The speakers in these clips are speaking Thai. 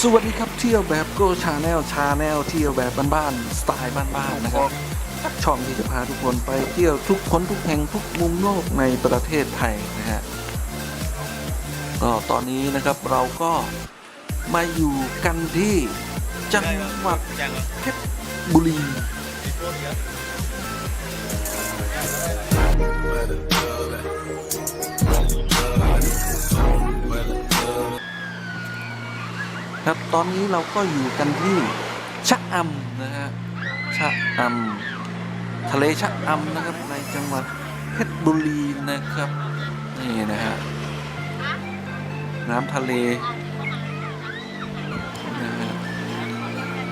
สวัสดีครับเที่ยวแบบโกชาแนลชาแนลเที่ยวแบบบ้านๆสไตล์บ้านๆนะครับ ช่องที่จะพาทุกคนไปเที่ยวทุกคนทุกแห่งทุกมุมโลกในประเทศไทยนะฮะก็ตอนนี้นะครับเราก็มาอยู่กันที่จังหวัดเพชรบุรี ครับตอนนี้เราก็อยู่กันที่ชะอำนะฮะชะอำทะเลชะอำนะครับในจังหวัดเพชรบุรีนะครับนี่นะฮะน้ำทะเลนะฮะ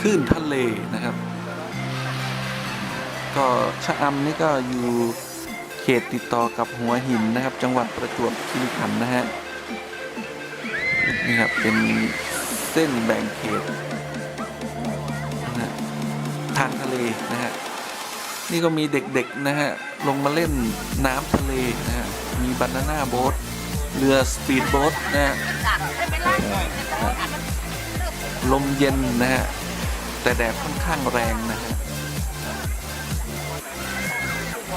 คลื่นทะเลนะครับ ก็ชะอำนี่ก็อยู่เขตติดต่อกับหัวหินนะครับ จังหวัดประจวบคีรีขันธ์นะฮะนี่ครับเป็น เส้นแบ่งเขตนะฮะทางทะเลนะฮะนี่ก็มีเด็กๆนะฮะลงมาเล่นน้ำทะเลนะฮะมีบานาน่าโบ๊ทเรือสปีดโบ๊ทนะฮะลมเย็นนะฮะแต่แดดค่อนข้างแรงนะฮะ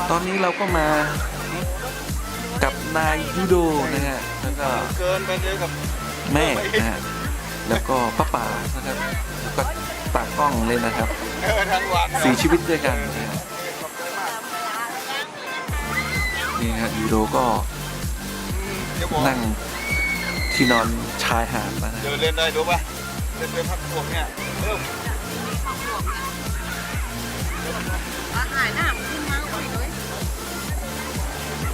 ตอนนี้เราก็มากับนายยูโดนะฮะแล้วก็เกินไปเลยกับแม่นะฮะ แล้วก็ป้าป่านะครับแล้วก็ตากล้องเลยนะครับเออทั้งวันสี่ชีวิตด้วยกันนะฮะนี่ฮะยูโดก็เดี๋ยวบอกนั่งที่นอนชายหาดนะฮะเดินเล่นได้ดูป่ะเล่นไปพักพวกเนี่ยเริ่มหายหน้าขึ้นมาโอ้ยเลย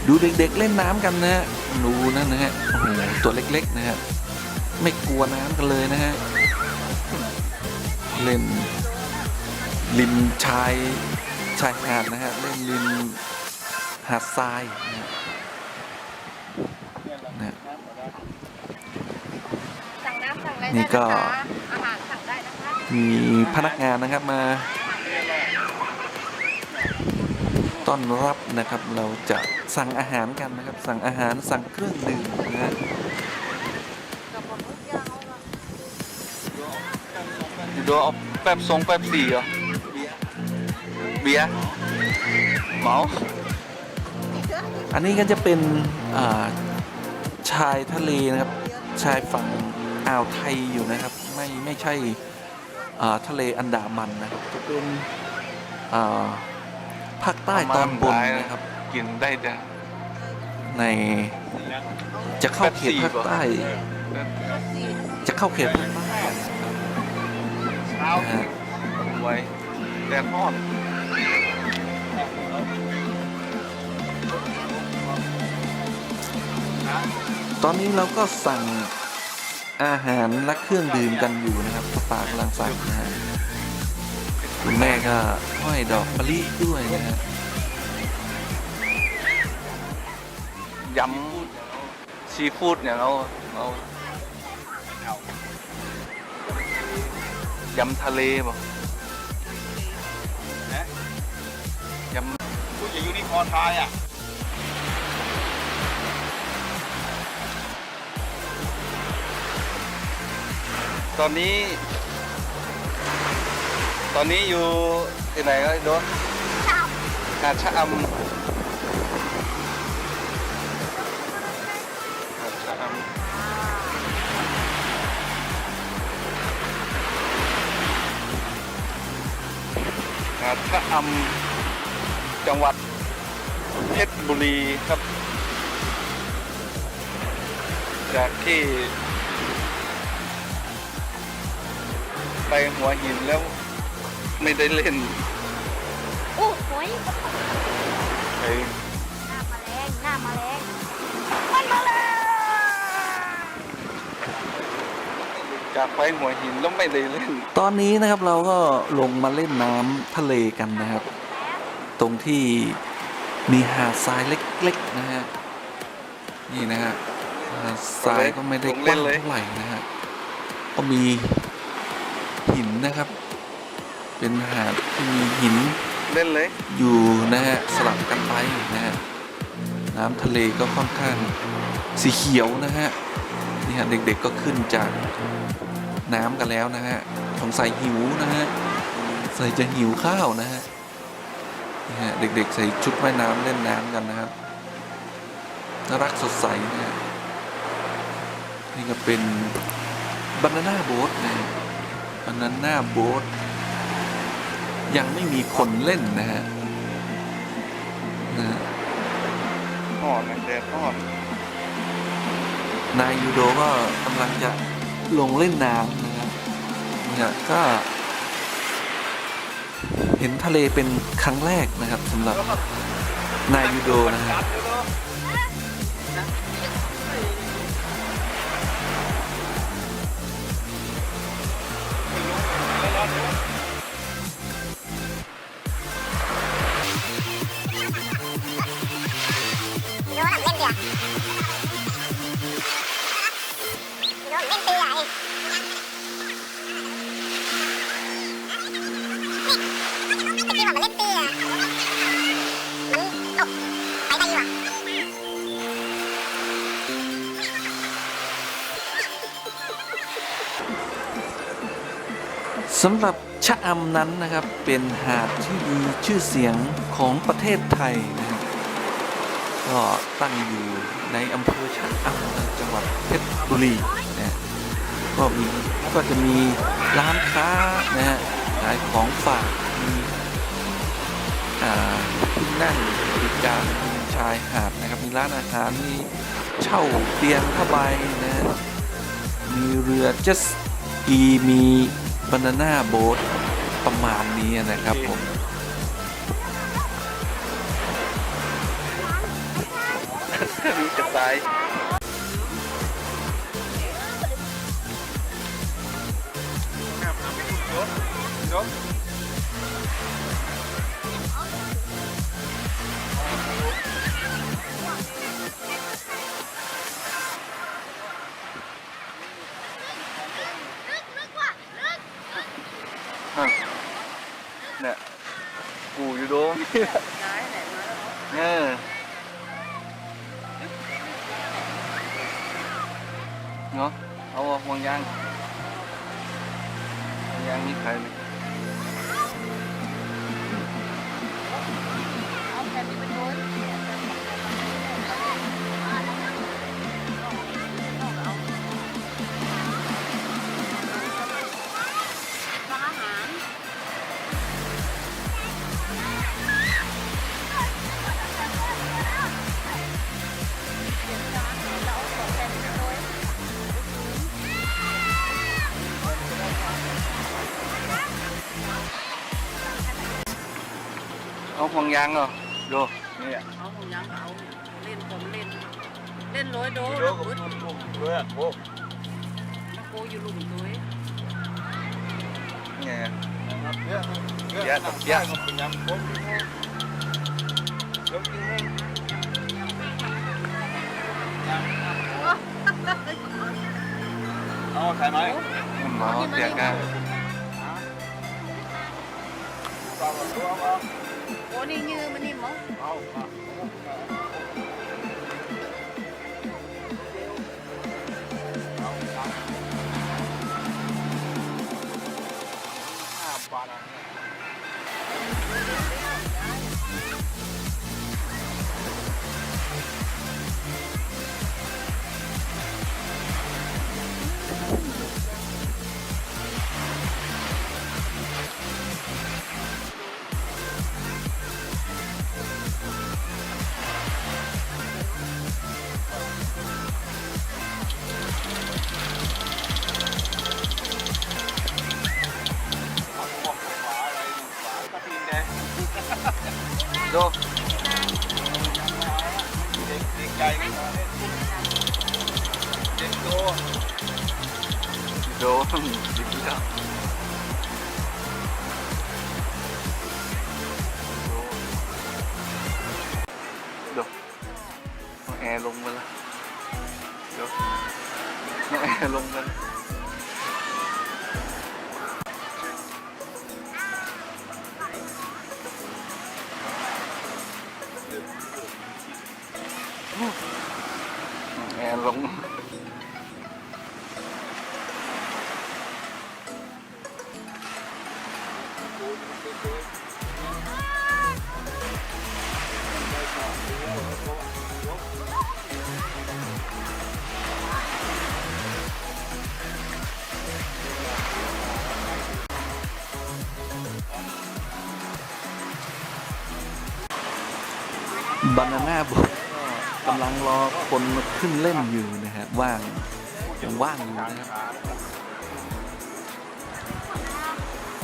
ดูเด็กๆเล่นน้ำกันนะฮะดูนั่นนะฮะโอ้โหตัวเล็กๆนะฮะ ไม่กลัวน้ำกันเลยนะฮะ เล่นริมชายชายหาดนะฮะ เล่นริมหาดทรายนะฮะนะฮะสั่งน้ำสั่งอะไรนี่ได้ก็ นะคะอาหารสั่งได้นะคะมีพนักงานนะครับมา ต้อนรับนะครับเราจะสั่งอาหารกันนะครับ สั่งอาหารสั่งเครื่องดื่มนะฮะ กับผมทุกอย่างเอาละ ดูเอาแป๊บทรงแป๊บสี่เหรอ เบียร์เหมา อันนี้ก็จะเป็นอ่าชายทะเลนะครับ ชายฝั่งอ่าวไทยอยู่นะครับ ไม่ไม่ใช่อ่าทะเลอันดามันนะครับ จะเป็นอ่าภาคใต้ตอนบนนะครับ กินได้จ้ะในจะเข้าเขตภาคใต้ จะเข้าเขตภาคใต้เช้า นะฮะไว้แดดร้อนตอนนี้เราก็สั่งอาหารและเครื่องดื่มกันอยู่นะครับป้าปากำลังสั่งนะฮะคุณแม่ก็ห้อยดอกมะลิด้วยนะฮะยำซีฟู้ดเนี่ยเราเรา ยำทะเลป่ะยำพูดอย่ายูนิคอร์นไทยอะตอนนี้ ตอนนี้อยู่ที่ไหนก็ไอ้โดนหาดชะอำาดชะอำจังหวัดเพชรบุรีครับ จากที่ ไปหัวหินแล้วไม่ได้เล่นโอ้โหยไปหน้ามาแรงหน้ามาแรงมันมาแรง จากไปหัวหินแล้วไม่ได้เล่น ตอนนี้นะครับเราก็ลงมาเล่นน้ำทะเลกันนะครับ ตรงที่มีหาดทรายเล็กๆนะฮะนี่นะฮะหาดทรายก็ไม่ได้กว้างเท่าไหร่นะฮะก็มีหินนะครับ เป็นหาดที่มีหินเล่นเลยอยู่นะฮะสลับกันไปนะฮะน้ำทะเลก็ค่อนข้างสีเขียวนะฮะนี่ฮะเด็กๆก็ขึ้นจาก น้ำกันแล้วนะฮะสงสัยหิวนะฮะใส่จะหิวข้าวนะฮะนี่ฮะเด็กๆใส่ชุดว่ายน้ำเล่นน้ำกันนะครับน่ารักสดใสนะฮะนี่ก็เป็นบานาน่าโบ๊ทนะบานาน่าโบ๊ทยังไม่มีคนเล่นนะฮะนะฮะอ่อนนะแดดอ่อนนายยูโดก็กำลังจะ ลงเล่นน้ำนะครับเนี่ยก็เห็นทะเลเป็นครั้งแรกนะครับสำหรับนายยูโดนะครับ สำหรับชะอำนั้นนะครับเป็นหาดที่มีชื่อเสียงของประเทศไทยนะครับก็ตั้งอยู่ในอำเภอชะอำจังหวัดเพชรบุรีนะก็มีก็จะมีร้านค้านะฮะขายของฝากมีอ่าที่นั่งบริการชายหาดนะครับมีร้านอาหารมีเช่าเตียงผ้าใบนะฮะมีเรือเจ็ตสกีมี บานาน่าโบ๊ทประมาณนี้นะครับผมมีกระต่ายยกเนี่ย เอาห่วงยางเหรอดูนี่อะเอาของยังเอาเล่นผมเล่นเล่นร้อยโดดูแล้วกับบึดลูกเรือโอ้มาโกอยู่ลุมตัวเองเนี่ยเยอะเยอะเยอะเป็นยำโอ้ยกกินเองเอาใครไหม หมอเตียกัน โอ้นี่ยืมมันนี่มั้ง ดูเด็กเด็กใหญ่เด็กโตโดนดิบแล้ว บานาน่าบกกำลังรอคนมาขึ้นเล่นอยู่นะฮะว่างยังว่างอยู่นะครับ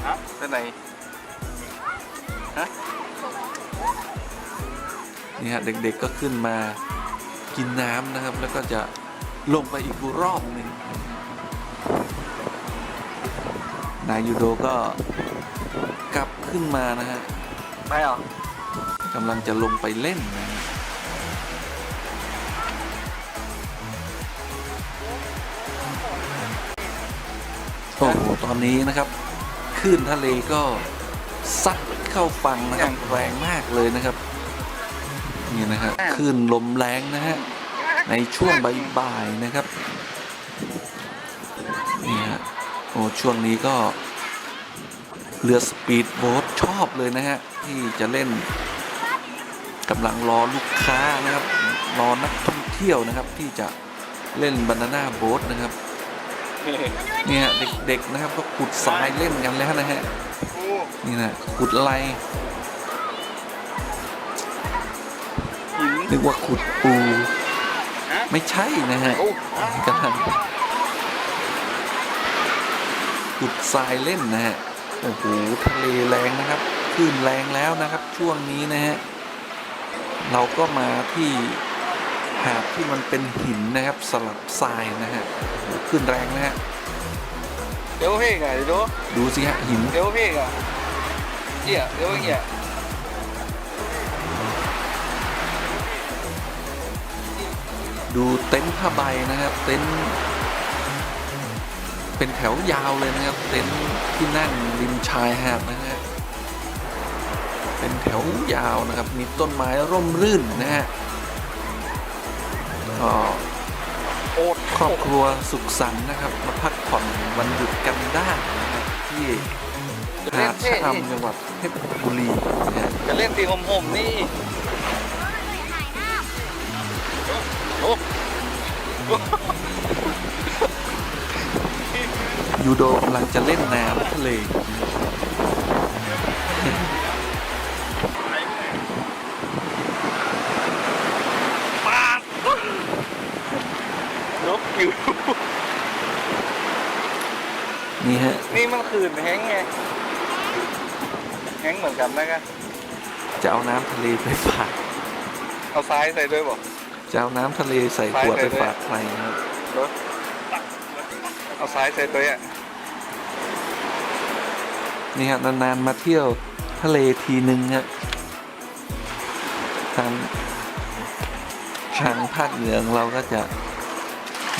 ฮะไปไหนนี่ฮะเด็กๆก็ขึ้นมากินน้ำนะครับ แล้วก็จะลงไปอีกรอบหนึ่งนายยูโดก็กลับขึ้นมานะฮะไปเหรอ กำลังจะลงไปเล่นนะฮะโอ้โหตอนนี้นะครับคลื่นทะเลก็ซัดเข้าฝั่งนะครับแรงมากเลยนะครับ นี่นะฮะคลื่นลมแรงนะฮะในช่วงบ่ายๆนะครับนี่ฮะโอ้ช่วงนี้ก็ เรือสปีดโบ๊ทชอบเลยนะฮะ ที่จะเล่นกำลังรอลูกค้านะครับรอนักท่องเที่ยวนะครับ ที่จะเล่นบานาน่าโบ๊ทนะครับนี่เนี่ยเด็กๆนะครับก็ขุดทรายเล่นกันแล้วนะฮะกูนี่นะขุดอะไรหินนึกว่าขุดปูฮะไม่ใช่นะฮะโอ้กำลังขุดทรายเล่นนะฮะ โอ้โหทะเลแรงนะครับคลื่นแรงแล้วนะครับช่วงนี้นะฮะเราก็มาที่หาดที่มันเป็นหินนะครับสลับทรายนะฮะโอ้โหคลื่นแรงนะฮะเดี๋ยวเพ่งอะเดี๋ยวดูดูสิฮะหินเดี๋ยวเพ่งอะเหี้ยเดี๋ยวเหี้ยดูเต็นท์ผ้าใบนะครับเต็นท์ เป็นแถวยาวเลยนะครับเต็นท์ที่นั่งริมชายหาดนะฮะเป็นแถวยาวนะครับมีต้นไม้ร่มรื่นนะฮะก็โอ้ครอบครัวสุขสันต์นะครับ มาพักผ่อนวันหยุดกันได้นะครับที่หาดชะอำจังหวัดเพชรบุรีนะฮะจะเล่นตีห่มๆนี่โอ้ ยูโดกำลังจะเล่นน้ำทะเลนกอยู่นี่ฮะ นี่มันคืนแห้งไงแห้งเหมือนกันนะกันจะเอาน้ำทะเลไปฝาก เอาซ้ายใส่ด้วยบ่จะเอาน้ำทะเลใส่ขวดไปฝากใครนะครับรถเอาซ้ายใส่ตัวอะ นี่ฮะนานๆมาเที่ยวทะเลทีนึงฮะทางทางภาคเหนือเราก็จะ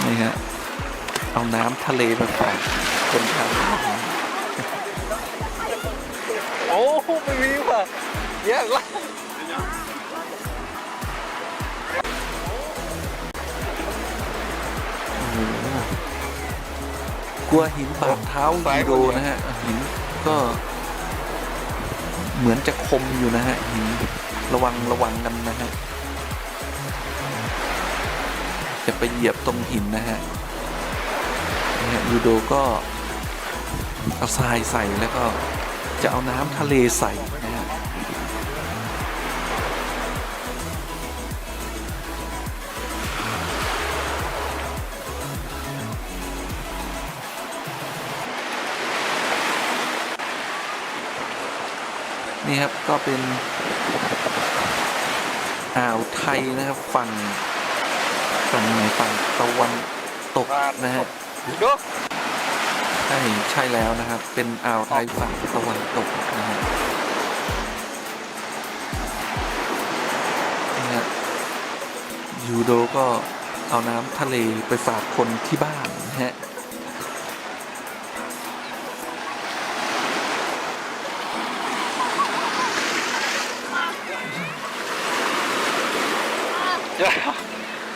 นี่ฮะเอาน้ำทะเลไปฝากคนทางโอ้ไม่มีว่ะแยกละกลัวหินบาดเท้ายูโดนะฮะหิน ก็เหมือนจะคมอยู่นะฮะหินระวังระวังกันนะฮะจะไปเหยียบตรงหินนะฮะฮะยูโดก็เอาทรายใส่แล้วก็จะเอาน้ำทะเลใส่ นะฮะนี่ครับก็เป็นอ่าวไทยนะครับฝั่งฝั่งไหนฝั่งตะวันตกนะฮะดูใช่ใช่แล้วนะครับ เป็นอ่าวไทยฝั่งตะวันตกนะฮะนี่ฮะยูโดก็เอาน้ำทะเลไปฝากคนที่บ้านนะฮะ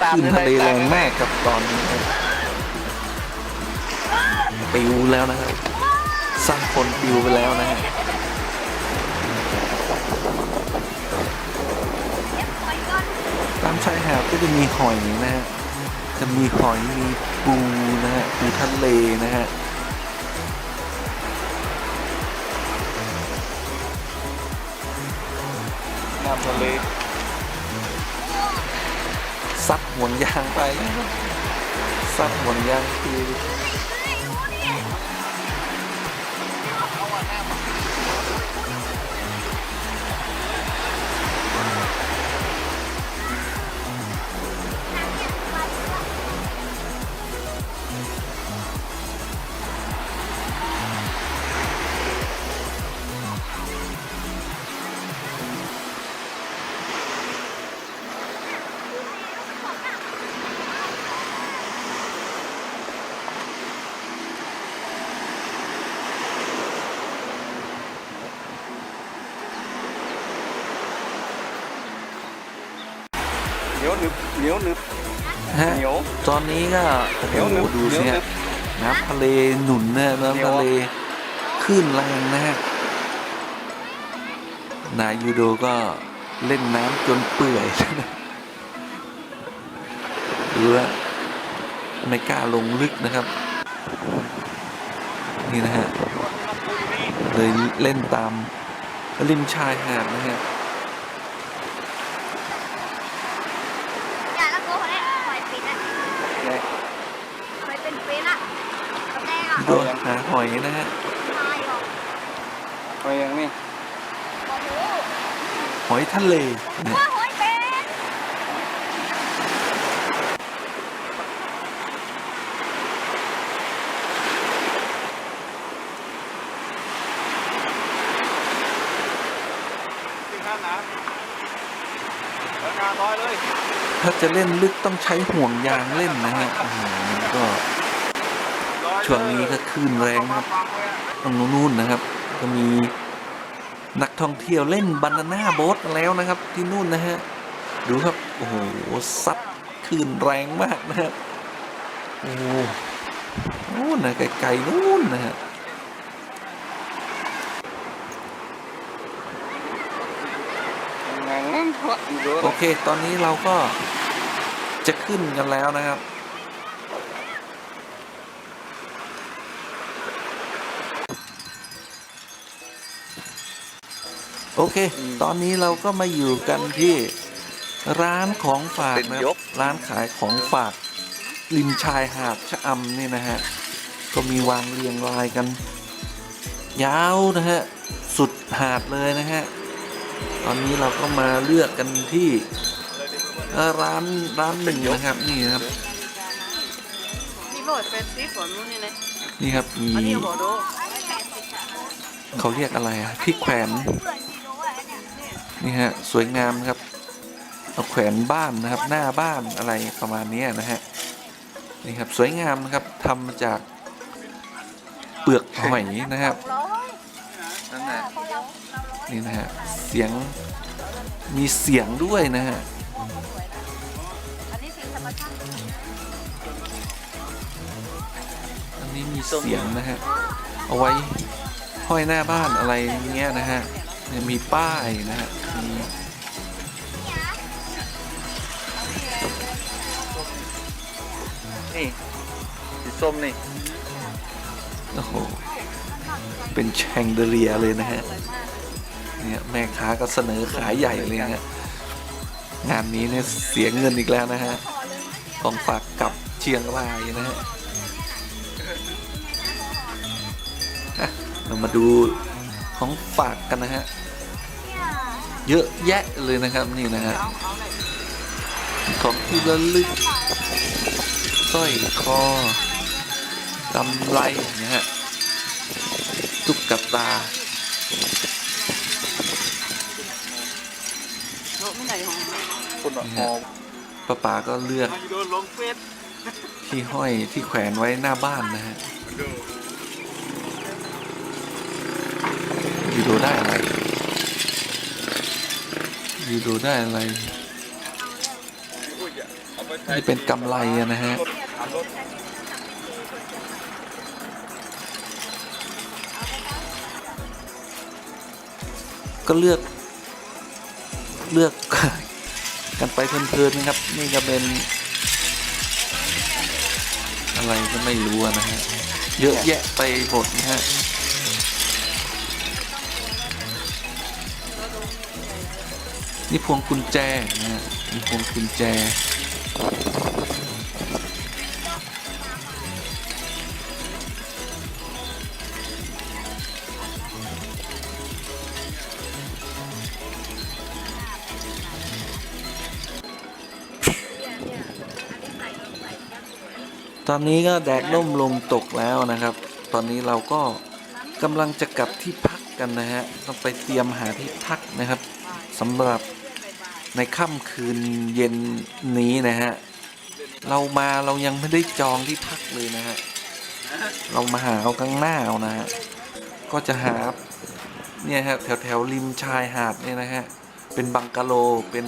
ตามขึ้นทะเลแรงมากกับตอนนี้ปิวแล้วนะครับสร้างคนปิวไปแล้วนะฮะตามชายหาดก็จะมีหอยนะฮะจะมีหอยมีปูนะฮะปูทะเลนะฮะน้ำทะเล ซัดห่วงยางไปซับซัดห่วงยางคือ นียวหนึบเหนียวหนึบฮะเหนียว ตอนนี้ก็โอ้เหนียวหโหนึบดูเหนีสิยวหนึฮะบ น้ำทะเลหนุนนะเหนียวน้ำทะเลคลื่นแรงนะฮะนายยูโดก็เล่นน้ำจนเปื่อยดูแลวไม่กล้าลงลึกนะครับ นี่นะฮะเลยเล่นตามริมชายหาดนะฮะ อย่าแล้วกูเขาเนี่ยหอยปิดอะ ไง หอยเป็นปิดอะก ระแดงอะโดนหาหอยนะฮะตายหรอกไปยังนี่โอ้โหหอยทะเลนะว่าหอยเป็นที่ข้างน้ำราคาร้อยเลยถ้าจะเล่นลึกต้องใช้ห่วงยางเล่นนะฮะโอ้โหก็ ช่วงนี้ก็คลื่นแรงครับตรงนู้นนะครับ ก็มีนักท่องเที่ยวเล่นบานาน่าโบ๊ทแล้วนะครับที่นู่นนะฮะดูครับโอ้โหซัดคลื่นแรงมากนะครับโอ้โหนู่นนะไกลๆนู่นนะฮะโอเค ตอนนี้เราก็จะขึ้นกันแล้วนะครับ โอเค ตอนนี้เราก็มาอยู่กันที่ร้านของฝากนะครับร้านขายของฝากริมชายหาดชะอำนี่นะฮะ ก็มีวางเรียงรายกัน ยาวนะฮะ สุดหาดเลยนะฮะ ตอนนี้เราก็มาเลือกกันที่เอ่อร้านร้านหนึ่งนะครับนี่นะครับนี่โบดเป็นซีฝนนู่นนี่เลยนี่ครับมีอันนี้โบดูเขาเรียกอะไรอะที่แขวน นี่ฮะสวยงามครับเอาแขวนบ้านนะครับหน้าบ้านอะไรประมาณนี้นะฮะนี่ครับสวยงามนะครับทำมาจากเปลือกหอยนะครับนั่นนะนี่นะฮะเสียงมีเสียงด้วยนะฮะอันนี้มีเสียงนะฮะเอาไว้ห้อยหน้าบ้านอะไรเงี้ยนะฮะ นี่ยมีป้ายนะฮะมีนี่สีส้มนี่ โอ้โห เป็นแชงเดเรียเลยนะฮะ เนี่ยแม่ค้าก็เสนอขายใหญ่เลยฮะ งานนี้เนี่ยเสียเงินอีกแล้วนะฮะ ของฝากกลับเชียงรายนะฮะเรามาดู ของฝากกันนะฮะ เยอะแยะเลยนะครับนี่นะฮะ ของที่ระลึกสร้อยคอกำไรนะฮะตุ๊กตาโลไม่ไหนของคนอะนี่หฮะอมป้าป๋าก็เลือกโดนลงเฟซที่ห้อยที่แขวนไว้หน้าบ้านนะฮะ โดได้อะไรยูโดได้อะไรนี่เป็นกำไรนะฮะก็เลือก เลือกกันไปเพลินๆนะครับ นี่ก็เป็น อะไรก็ไม่รู้นะฮะ เยอะแยะไปหมดนะฮะ นี่พวงกุญแจนะฮะมีพวงกุญแจ ตอนนี้ก็แดดล่มลงตกแล้วนะครับ ตอนนี้เราก็กำลังจะกลับที่พักกันนะฮะ ต้องไปเตรียมหาที่พักนะครับ สำหรับในค่ำคืนเย็นนี้นะฮะ เรามาเรายังไม่ได้จองที่พักเลยนะฮะ เรามาหาเอาข้างหน้าเอานะฮะ ก็จะหาเนี่ยฮะแถวแถวริมชายหาดเนี่ยนะฮะ เป็นบังกะโลเป็น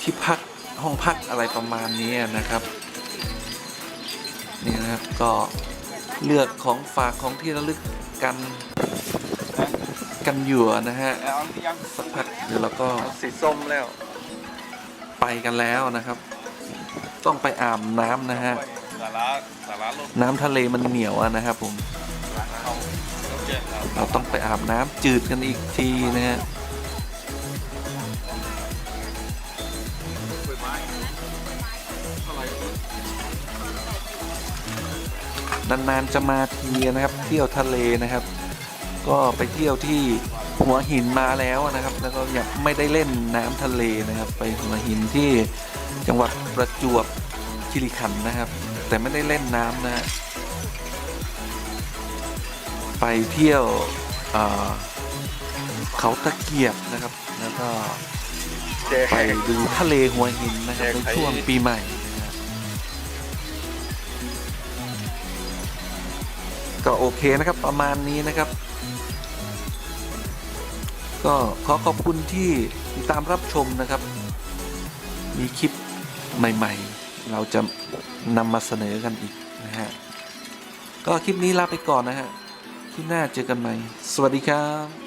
ที่พักห้องพักอะไรประมาณนี้นะครับนี่นะครับก็เลือกของฝากของที่ระลึกกัน กันหยวนะฮะเอายังสักพักเดี๋ยวเราก็สีส้มแล้ว ไปกันแล้วนะครับ ต้องไปอาบน้ำนะฮะสาระสาระลดน้ำทะเลมันเหนียวอะนะครับผมเขาเจ็บครับเราต้องไปอาบน้ำจืดกันอีกทีนะฮะนานๆจะมาทีนะครับ เที่ยวทะเลนะครับ ก็ไปเที่ยวที่หัวหินมาแล้วนะครับ แล้วก็ยังไม่ได้เล่นน้ำทะเลนะครับ ไปหัวหินที่จังหวัดประจวบคีรีขันธ์นะครับ แต่ไม่ได้เล่นน้ำนะฮะไปเที่ยวเอ่อเขาตะเกียบนะครับ แล้วก็แจกไปดูทะเลหัวหินนะครับในช่วงปีใหม่นะครับก็โอเคนะครับประมาณนี้นะครับ ก็ขอขอบคุณที่ติดตามรับชมนะครับ มีคลิปใหม่ๆ เราจะนำมาเสนอกันอีกนะฮะ ก็คลิปนี้ลาไปก่อนนะฮะ คลิปหน้าเจอกันใหม่ สวัสดีครับ